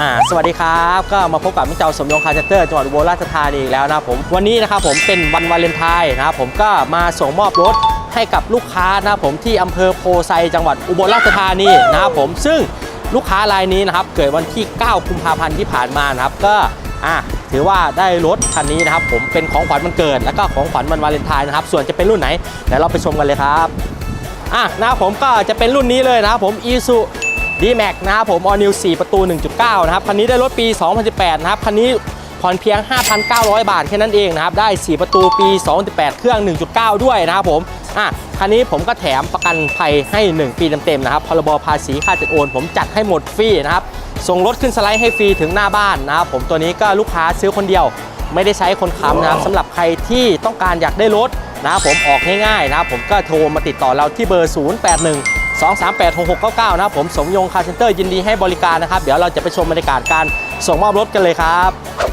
อ่าสวัสดีครับ ก็มาพบกับมิเจ้าสมยงคาร์เจเตอร์จังหวัดอุบลราชธานีอีกแล้วนะครับผมวันนี้นะครับผมเป็นวันวาเลนไทน์นะครับผมก็มาส่งมอบรถให้กับลูกค้านะครับผมที่อำเภอโพไซจังหวัดอุบลราชธานีนะครับผมซึ่งลูกค้ารายนี้นะครับเกิดวันที่ 9 กุมภาพันธ์ที่ผ่านมานะครับก็อะถือว่าได้รถคันนี้นะครับผมเป็นของขวัญวันเกิด แล้วก็ของขวัญวันวาเลนไทน์นะครับส่วนจะเป็นรุ่นไหนเดี๋ยวเราไปชมกันเลยครับอะนะครับผมก็จะเป็นรุ่นนี้เลยนะครับผม i d m a x นะครับผม All New 4 ประตู 1.9 นะครับ คันนี้ได้รถปี 2018 นะครับ คันนี้ผ่อนเพียง 5,900 บาทแค่นั้นเองนะครับ ได้ 4 ประตูปี 2018 เครื่อง 1.9 ด้วยนะครับผม อะ คันนี้ผมก็แถมประกันภัยให้ 1 ปีเต็มๆนะครับ พรบภาษีค่าจัดโอน ผมจัดให้หมดฟรีนะครับ ส่งรถขึ้นสไลด์ให้ฟรีถึงหน้าบ้านนะครับผม ตัวนี้ก็ลูกค้าซื้อคนเดียว ไม่ได้ใช้คนค้ำนะครับสำหรับใครที่ต้องการอยากได้รถนะครับผมออกง่ายๆนะครับผมก็โทรมาติดต่อเราที่เบอร์ 081 238 6699นะครับผมสมยงคาร์เซนเตอร์ยินดีให้บริการนะครับ เดี๋ยวเราจะไปชมบรรยากาศการส่งมอบรถกันเลยครับ